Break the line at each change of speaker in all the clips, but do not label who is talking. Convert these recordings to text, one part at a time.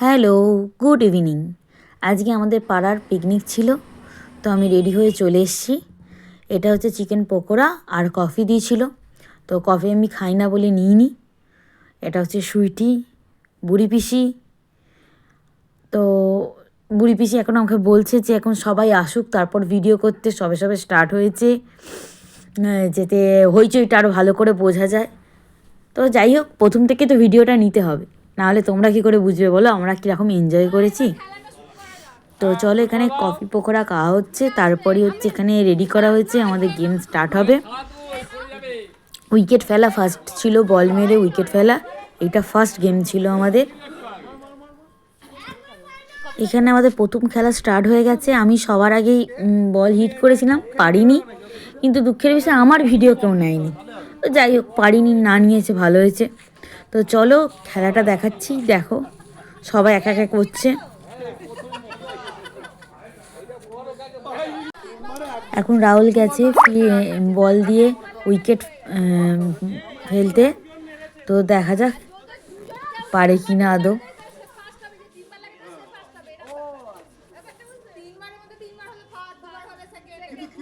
Hello, good evening. আজকে আমাদের পাড়ার পিকনিক ছিল, তো আমি রেডি হয়ে চলে এসেছি। এটা হচ্ছে চিকেন পকোড়া আর কফি দিয়েছিল, তো কফি আমি খাই না বলে নিইনি। এটা হচ্ছে সুইটি, বুড়ি পিসি। তো বুড়ি পিসি এখন আমাকে বলছে যে এখন সবাই আসুক, তারপর ভিডিও করতে, সবে সবে স্টার্ট হয়েছে। যাতে হইচইটা আরও ভালো করে বোঝা যায়। তো যাই হোক, প্রথম থেকে তো ভিডিওটা নিতে হবে। নাহলে তোমরা কি করে বুঝবে বলো? আমরা কীরকম এনজয় করেছি। তো চলো এখানে কফি পকোড়া খাওয়া হচ্ছে। তারপরে হচ্ছে এখানে রেডি করা হয়েছে। আমাদের গেম স্টার্ট হবে। উইকেট ফেলা ফার্স্ট ছিল বল মেরে উইকেট ফেলা। এটা ফার্স্ট গেম ছিল আমাদের। এখানে আমাদের প্রথম খেলা স্টার্ট হয়ে গেছে। আমি সবার আগেই বল হিট করেছিলাম। পারিনি। কিন্তু দুঃখের বিষয়ে, আমার ভিডিও কেউ নেয়নি। তো যাই হোক, পারিনি, না নিয়েছে, ভালো হয়েছে। তো চলো খেলাটা দেখাচ্ছি, দেখো। সবাই এক এক করছে। এখন রাহুল গেছে বল দিয়ে উইকেট ফেলতে। তো দেখা যাক পারে কি না আদৌ
তিনবারের মধ্যে তিনবার হলে ফার্স্ট দুবার হলে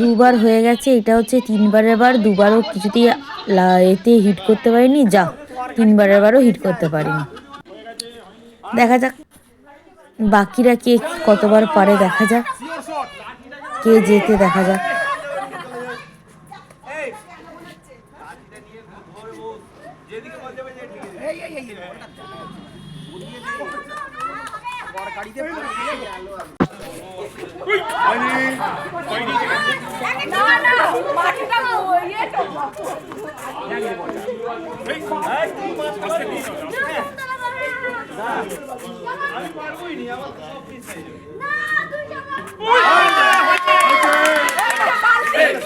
দুবার হয়ে গেছে, এটা হচ্ছে তিনবারের বার দুবারও কিছুতেই এতে হিট করতে পারিনি, যা তিনবারের বারও হিট করতে পারিনি। দেখা যাক, বাকিরা কে কতবার পারে, দেখা যাক, কে যেতে দেখা যাক।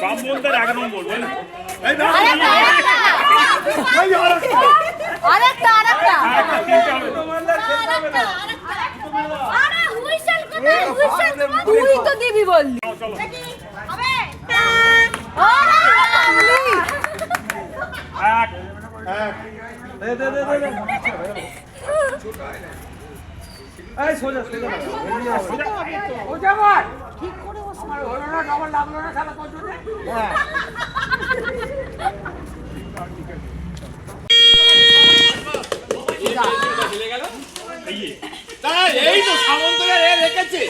বামবন্ধের এক নম্বর বুঝলি?
আরেকটা আরেকটা
একটা তিনটে
আরেকটা। আরে হুইসেল কোথায়? হুইসেল তুই তো দিবি বললি। হবে? আরে
এক।
এই তো সামন্তরা রে রেখেছে।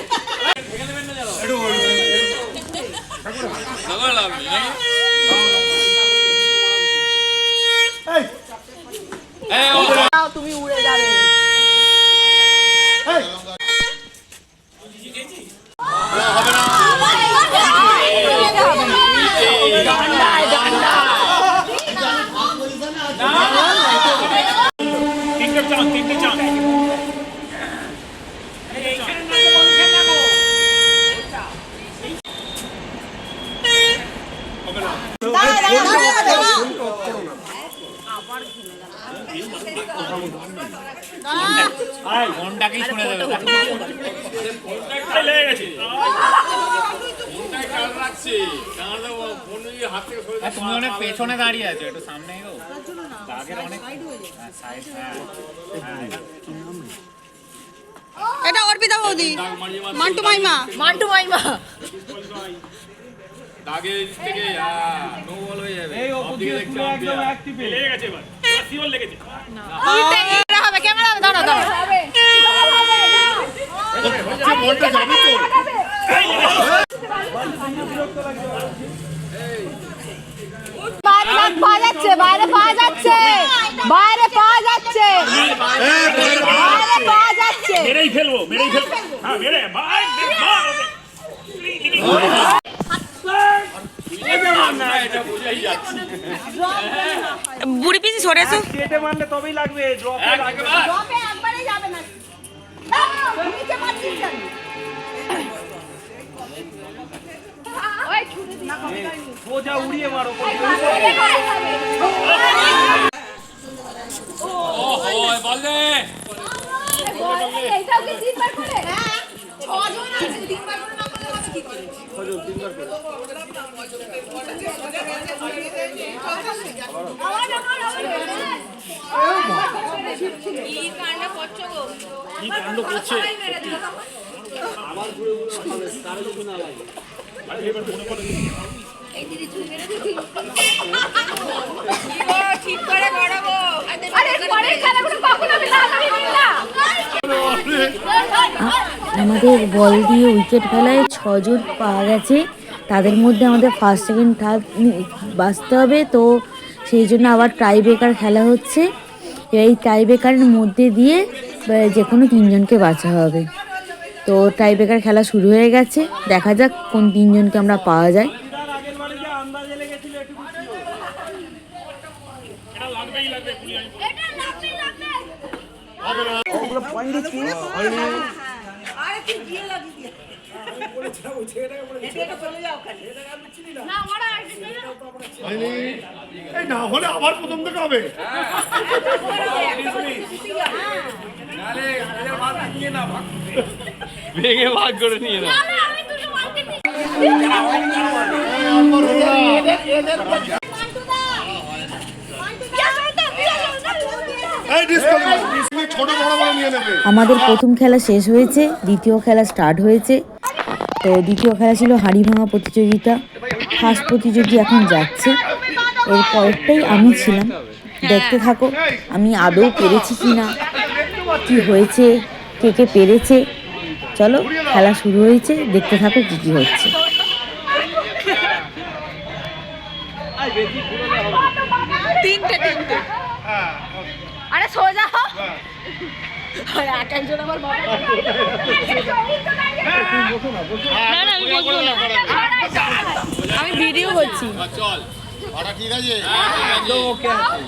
তুমি উড়ে যাবে
তিনটে চান তিনটে চান
ফোনটাকেই শুনে দেবে।
এই লেগে গেছে।
খেয়াল রাখছি। নাহলে ফোন হাত থেকে সরে
তুমি অনেক পেছনে দাঁড়িয়ে আছো একটু সামনে এগো আগের অনেক হ্যাঁ, সাইড হ্যাঁ হ্যাঁ,
এটা অর্পিতা বৌদি। মান্টু মাইমা।
মান্টু মাইমা।
দাগে থেকে নো বল হয়ে যাবে। দেখছে umpire।
লেগে গেছে এবার। শিওর লেগেছে
ক্যামেরা ক্যামেরা হবে দাঁড়া দাঁড়া
হচ্ছে বলটা যাবে তো
বাইরে ভাগ পাওয়া যাচ্ছে বাইরে পাওয়া যাচ্ছে বাইরে পাওয়া যাচ্ছে বাইরে পাওয়া যাচ্ছে
মেরেই ফেলব মেরেই ফেলব হ্যাঁ মেরে মার, মার ওকে।
এটা বুঝাই যাচ্ছে
বুড়ি পিসি সরে এসো।
কেটে মারলে তবেই লাগবে ড্রপে লাগবে।
ড্রপে একবারেই যাবে না। নিচে মারছিস কেন?
সোজা উড়িয়ে মারো
হ্যাঁ ছজন আছে তিনবার করে না করলে হবে কি আমার
কাণ্ড করছে
ঠিক করে করাবো
আরে পরের খেলাগুলো কখন আমি লাগাবি না
আমাদের বল দিয়ে উইকেট ফেলায় ছজন পাওয়া গেছে। তাদের মধ্যে আমাদের ফার্স্ট সেকেন্ড থার্ড বাঁচতে হবে। তো সেই জন্য আবার টাই ব্রেকার খেলা হচ্ছে। এই টাই ব্রেকারের মধ্যে দিয়ে যে কোনো তিনজনকে বাঁচা হবে। তো টাই ব্রেকার খেলা শুরু হয়ে গেছে। দেখা যাক কোন তিনজনকে আমরা পাওয়া যায়
তার আগের বারে যে আন্দাজে লেগেছিল একটু
এটা লাগবেই লাগবে পুলিশ
এটা লাগবে লাগবে আরে তুই গিয়ে লাগি দিয়ে না ওরা আসবে না
এই না হলে আবার প্রথম থেকে হবে
ভেঙে ভাগ করে নিয়ে না
এই ডিসকাউন্ট ছোট বড় বড় নিয়ে নেবে।
আমাদের প্রথম খেলা শেষ হয়েছে দ্বিতীয় খেলা স্টার্ট হয়েছে। তো দ্বিতীয় খেলা ছিল হাঁড়ি ভাঙা প্রতিযোগিতা। ফার্স্ট প্রতিযোগী এখন যাচ্ছে। এর পরেরটাই আমি ছিলাম। দেখতে থাকো আমি আদৌ পেরেছি কি না কি হয়েছে? কে কে পেরেছে? চলো খেলা শুরু হয়েছে। দেখতে থাকো কী কী হচ্ছে।
তিনটে তিনটে।
আরে সোজা হ
না না আমি না। ভিডিও করছি।
চল। ভাড়া ঠিক আছে?
একদম ওকে আছে।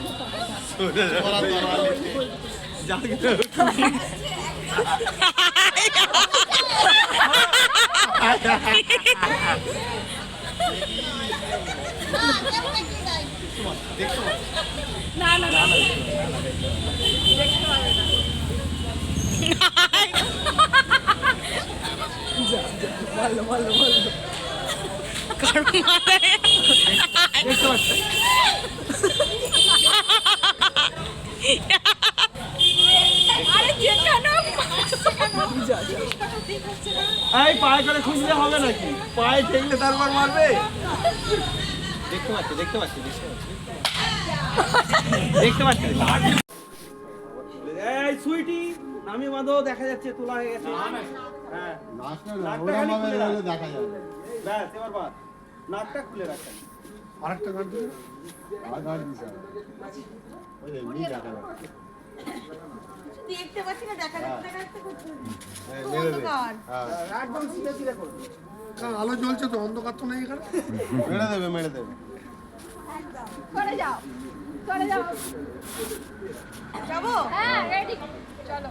যেখানে
এই পায়ে করে খুঁজলে হবে নাকি? পায়ে ঠেকলে তারপর মারবে? দেখতে পাচ্ছি দেখতে পাচ্ছি দেখতে পাচ্ছি। দেখতে পাচ্ছি। এই সুইটি! নামি বাঁধো দেখা যাচ্ছে তোলা হয়ে গেছে। হ্যাঁ।
দেখা যাবে।
ব্যাস এবার বাদ। নাকটা খুলে রাখেন
আরেকটা কাট দিবে? আর কাট দিছে ওই এমনি দেখা যাবে।
দেখতে পাচ্ছি না দেখা যাচ্ছে না
হ্যাঁ, হ্যাঁ
একদম সিধে সিধে করবে।
কারণ আলো জ্বলছে তো অন্ধকার তো নেই এখানে। মেরে দেবে মেরে দেবে।
করে যাও করে যাও। যাব? হ্যাঁ রেডি চলো।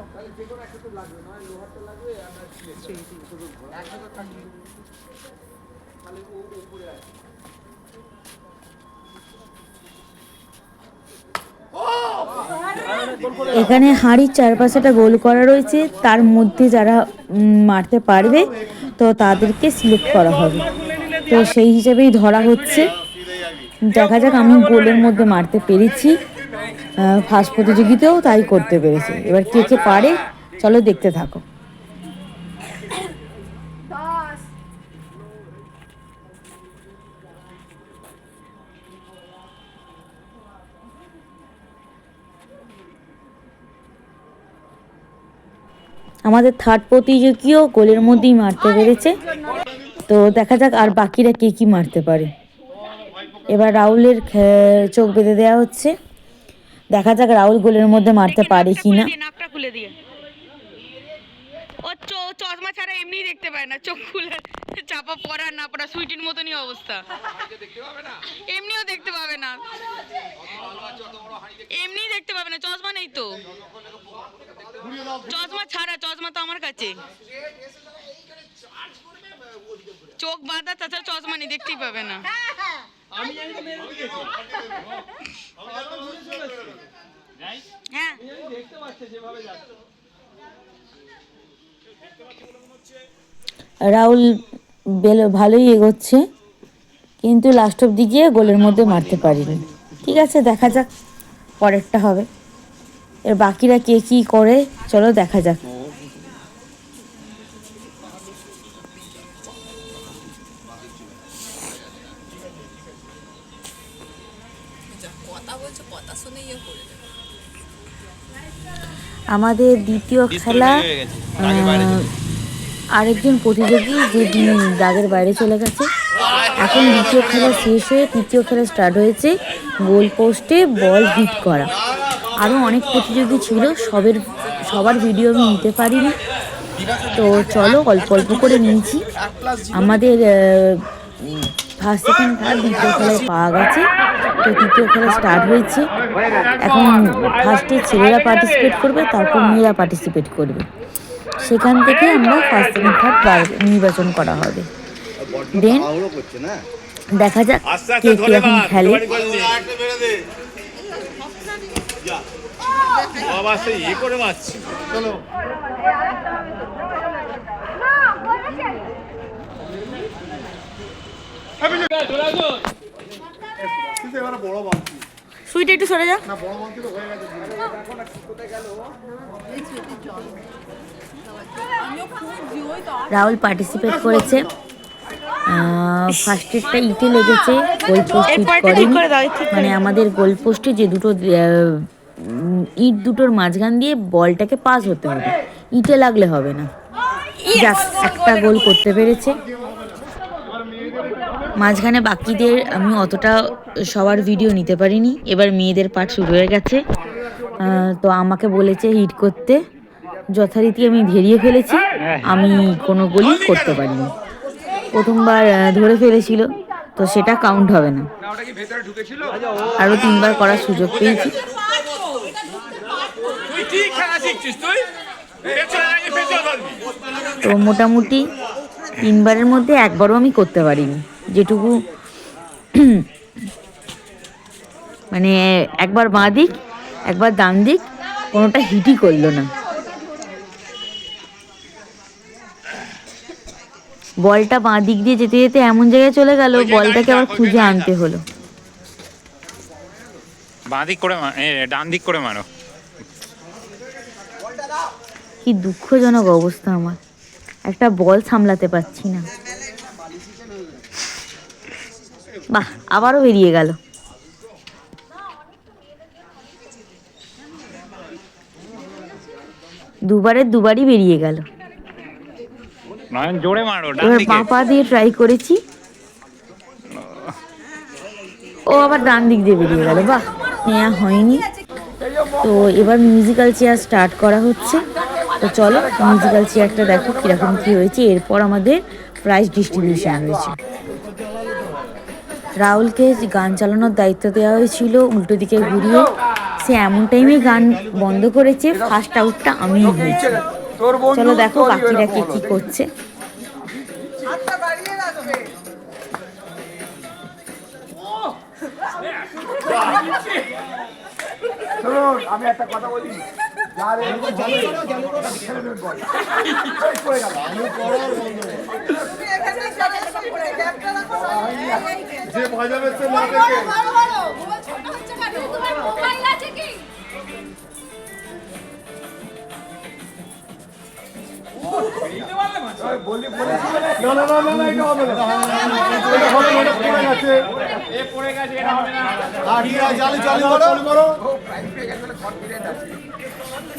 এখানে হাঁড়ির চারপাশে একটা গোল করা রয়েছে তার মধ্যে যারা মারতে পারবে তো তাদেরকে সিলেক্ট করা হবে। তো সেই হিসেবেই ধরা হচ্ছে। দেখা যাক আমি গোলের মধ্যে মারতে পেরেছি। ফার্স্ট প্রতিযোগিতাও তাই করতে পেরেছে। এবার কে কে পারে, চলো দেখতে থাকো। আমাদের থার্ড প্রতিযোগীও গোলের মধ্যেই মারতে পেরেছে। তো দেখা যাক আর বাকিরা কে কি মারতে পারে। এবার রাহুলের চোখ বেঁধে দেওয়া হচ্ছে। দেখা যাক রাহুল গোলের মধ্যে মারতে পারে কি না
নাকটা খুলে দিয়ে। ও চো- চশমা ছাড়া এমনি দেখতে পায় না চোখ খুলে চাপা পড়া না পড়া সুইটির মতনই অবস্থা। এমনিও দেখতে পাবে না। এমনি দেখতে পাবে না চশমা নেই তো। চশমা ছাড়া চশমা তো আমার কাছে। চোখ বাঁধা তাছাড়া চশমা নেই দেখতেই পাবে না।
আমি জানি তো মেরে দিয়েছি আমি এত দূরে চলে এসেছি।
হ্যাঁ
আমি দেখতে পাচ্ছে। যেভাবে যাচ্ছে।
রাহুল বেল ভালোই এগোচ্ছে কিন্তু লাস্ট অব গিয়ে গোলের মধ্যে মারতে পারিনি। ঠিক আছে দেখা যাক পরেরটা হবে। এর বাকিরা কে কী করে চলো দেখা যাক। আমাদের দ্বিতীয় খেলা আরেকজন প্রতিযোগী যে দাগের বাইরে চলে গেছে। এখন দ্বিতীয় খেলা শেষ হয়ে তৃতীয় খেলা স্টার্ট হয়েছে গোল পোস্টে বল হিট করা। আরও অনেক প্রতিযোগী ছিল সবের সবার ভিডিও আমি নিতে পারিনি। তো চলো অল্প অল্প করে নিয়েছি। আমাদের ফার্স্ট সেকেন্ড থার্ড দ্বিতীয় খেলায় পাওয়া গেছে। তো তৃতীয় খেলা স্টার্ট হয়েছে। এখন ফার্স্টে ছেলেরা পার্টিসিপেট করবে, তারপর মেয়েরা পার্টিসিপেট করবে। সেখান থেকে আমরা ফার্স্ট সেকেন্ড থার্ড নির্বাচন করা হবে। দেন দেখা যাক কে কীরকম খেলে।
বাবা সে ইয়ে করে মারছি
এবারে বড় বালতি
সুইট একটু সরে যা।
না বড় বালতি তো হয়ে গেছে।
রাহুল পার্টিসিপেট করেছে। ফার্স্টেরটা ইটে লেগেছে গোল পোস্ট মানে আমাদের গোল পোস্টে যে দুটো ইট দুটোর মাঝখান দিয়ে বলটাকে পাস হতে হবে। ইটে লাগলে হবে না। একটা গোল করতে পেরেছে। মাঝখানে বাকিদের আমি অতটা সবার ভিডিও নিতে পারিনি। এবার মেয়েদের পাঠ শুরু হয়ে গেছে। তো আমাকে বলেছে হিট করতে। যথারীতি আমি ধেরিয়ে ফেলেছি। আমি কোনো গোলই করতে পারিনি। প্রথমবার ধরে ফেলেছিল। তো সেটা কাউন্ট হবে না। আরও তিনবার করার সুযোগ পেয়েছি। তো মোটামুটি তিনবারের মধ্যে একবারও আমি করতে পারিনি। যেটুকু মানে একবার বাঁ দিক একবার ডান দিক কোনোটা হিটই করল না। বলটা বাঁ দিক দিয়ে যেতে যেতে এমন জায়গায় চলে গেল বলটাকে আবার খুঁজে আনতে হলো।
বাঁ দিক করে ডান দিক করে মারো।
কি দুঃখজনক অবস্থা আমার। একটা বল সামলাতে পারছি না। বাহ আবারও বেরিয়ে গেল। দুবারের দুবারই বেরিয়ে গেল।
জোরে মারো
এবার বাঁ পা দিয়ে ট্রাই করেছি। ও আবার ডান দিক দিয়ে বেরিয়ে গেল। বাহ নেওয়া হয়নি। তো এবার মিউজিক্যাল চেয়ার স্টার্ট করা হচ্ছে। তো চলো মিউজিক্যাল চেয়ারটা দেখো কীরকম কী হয়েছে। এরপর আমাদের প্রাইজ ডিস্ট্রিবিউশন রয়েছে। রাহুলকে গান চালানোর দায়িত্ব দেওয়া হয়েছিল উল্টো দিকে ঘুরিয়ে। সে এমন টাইমে গান বন্ধ করেছে ফার্স্ট আউটটা আমিই হয়েছি চলো দেখো বাকিরা কে কী করছে।
আমি একটা কথা বলি। পড়ে। যে বাজাবে সে না দেখে না না না না না এটা হবে না এটা হবে না,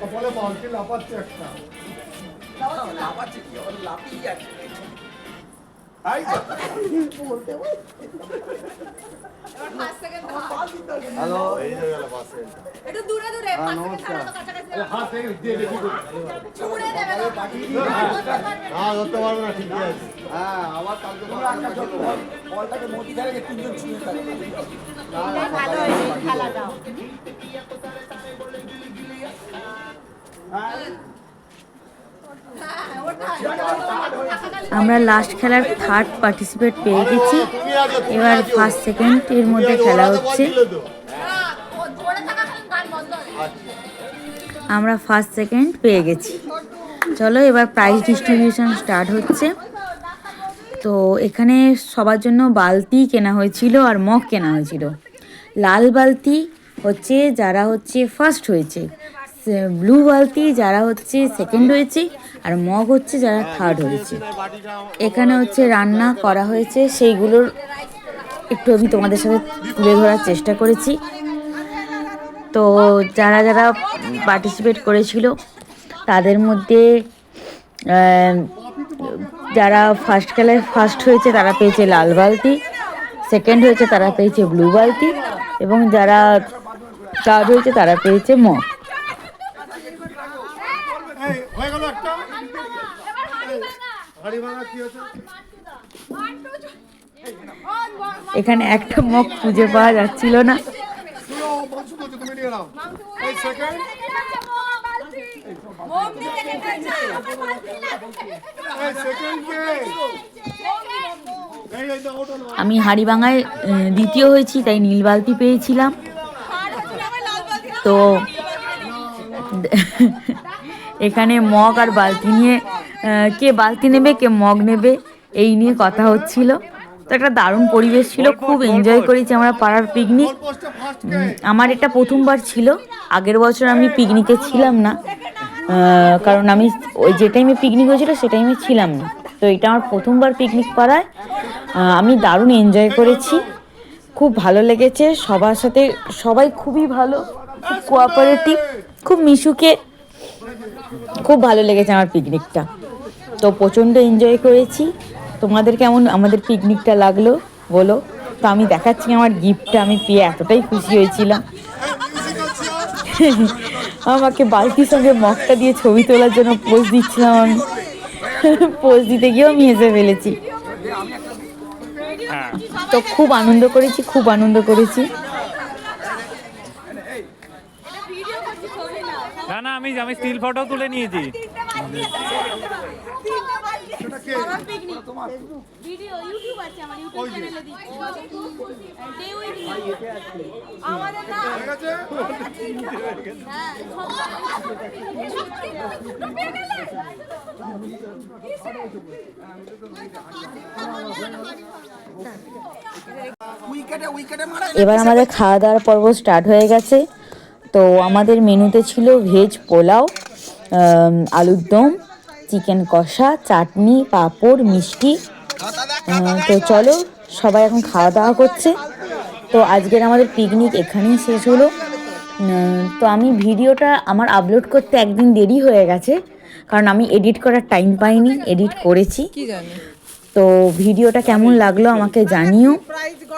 কপালে বালতি লাপাচ্ছে একটা লাপাচ্ছে কি ওর লাপিয়ে যাচ্ছে হ্যালো।
একটু দূরে দূরে
হ্যাঁ, হ্যাঁ। ধরতে পারবে না ঠিকই আছে। হ্যাঁ আবার কালকে বলটাকে মোটি ধারে তিনজন ছুঁয়ে থাকে ভালো হয়েছে খেলাটাও
আমরা লাস্ট খেলার থার্ড পার্টিসিপেট পেয়ে গেছি। এবার ফার্স্ট সেকেন্ড এর মধ্যে খেলা হচ্ছে। আমরা ফার্স্ট সেকেন্ড পেয়ে গেছি। চলো এবার প্রাইজ ডিস্ট্রিবিউশন স্টার্ট হচ্ছে। তো এখানে সবার জন্য বালতি কেনা হয়েছিল আর মগ কেনা হয়েছিল। লাল বালতি হচ্ছে, যারা হচ্ছে ফার্স্ট হয়েছে। ব্লু বালতি, যারা হচ্ছে সেকেন্ড হয়েছে, আর মগ হচ্ছে যারা থার্ড হয়েছে। এখানে হচ্ছে রান্না করা হয়েছে, সেইগুলোর একটু আমি তোমাদের সাথে তুলে ধরার চেষ্টা করেছি। তো যারা যারা পার্টিসিপেট করেছিল, তাদের মধ্যে যারা ফার্স্ট খেলায় ফার্স্ট হয়েছে, তারা পেয়েছে লাল বালতি সেকেন্ড হয়েছে, তারা পেয়েছে ব্লু বালতি, এবং যারা থার্ড হয়েছে, তারা পেয়েছে মগ
হয়ে গেল একটা হাড়ি কি হচ্ছে
এখানে একটা মগ খুঁজে পাওয়া যাচ্ছিল না। আমি হাড়িভাঙায় দ্বিতীয় হয়েছি তাই নীল বালতি পেয়েছিলাম। তো এখানে মগ আর বালতি নিয়ে কে বালতি নেবে কে মগ নেবে এই নিয়ে কথা হচ্ছিল। তো একটা দারুণ পরিবেশ ছিল খুব এনজয় করেছি আমরা পাড়ার পিকনিক আমার এটা প্রথমবার ছিল আগের বছর আমি পিকনিকে ছিলাম না কারণ আমি ওই যে টাইমে পিকনিক হয়েছিল সে টাইমে ছিলাম না। তো এটা আমার প্রথমবার পিকনিক পাড়ায় আমি দারুণ এনজয় করেছি। খুব ভালো লেগেছে সবার সাথে সবাই খুবই ভালো খুব কোঅপারেটিভ খুব মিশুকে খুব ভালো লেগেছে আমার পিকনিকটা তো প্রচণ্ড এনজয় করেছি। তোমাদের কেমন আমাদের পিকনিকটা লাগল বলো? তো আমি দেখাচ্ছি আমার গিফটটা আমি পেয়ে এতটাই খুশি হয়েছিলাম। আমাকে বালতির সঙ্গে মগটা দিয়ে ছবি তোলার জন্য পোজ দিচ্ছিলাম আমি। পোজ দিতে গিয়েও আমি হেসে ফেলেছি। তো খুব আনন্দ করেছি, খুব আনন্দ করেছি।
না না, আমি আমি স্টিল ফটো তুলে নিয়েছি।
ভিডিও ইউটিউব আছে আমার ইউটিউব চ্যানেলে দিচ্ছি। আমাদের না
ঠিক আছে?
হ্যাঁ
এবার আমাদের খাওয়া দাওয়ার পর্ব স্টার্ট হয়ে গেছে। তো আমাদের মেনুতে ছিল ভেজ পোলাও আলুর দম চিকেন কষা, চাটনি, পাঁপড়, মিষ্টি। তো চলো, সবাই এখন খাওয়া দাওয়া করছে। তো আজকের আমাদের পিকনিক এখানেই শেষ হলো। তো আমি ভিডিওটা আমার আপলোড করতে একদিন দেরি হয়ে গেছে, কারণ আমি এডিট করার টাইম পাইনি এডিট করেছি। তো ভিডিওটা কেমন লাগল আমাকে জানিও।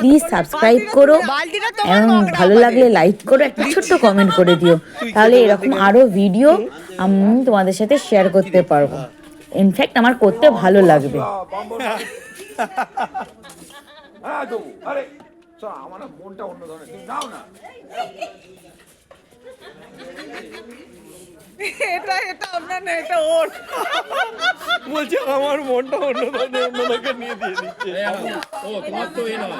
প্লিজ সাবস্ক্রাইব করো এবং ভালো লাগলে লাইক করো, একটা ছোট্ট কমেন্ট করে দিও। তাহলে এরকম আরও ভিডিও আমি তোমাদের সাথে শেয়ার করতে পারব। ইনফ্যাক্ট আমার করতে ভালো লাগবে।
আমার মনটা অন্য ধরনের। দাও না।
এটা এটা আপনার না এটা ওর।
বলছে আমার মনটা অন্য ধরনের অন্য লোকে নিয়ে দিয়ে দিচ্ছে।
ও তোমার তো এই নয়।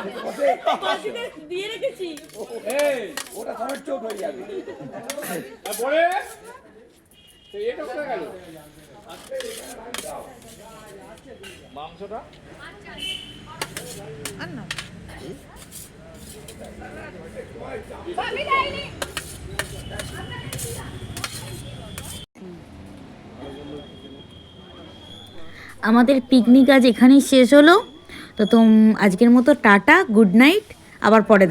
এই ওটা সবার চোখ হয়ে যাবে
তো এটা কোথায় গেল মাংসটা
আমাদের পিকনিক আজ এখানেই শেষ হলো। তো তোম, আজকের মতো টাটা গুড নাইট আবার পরে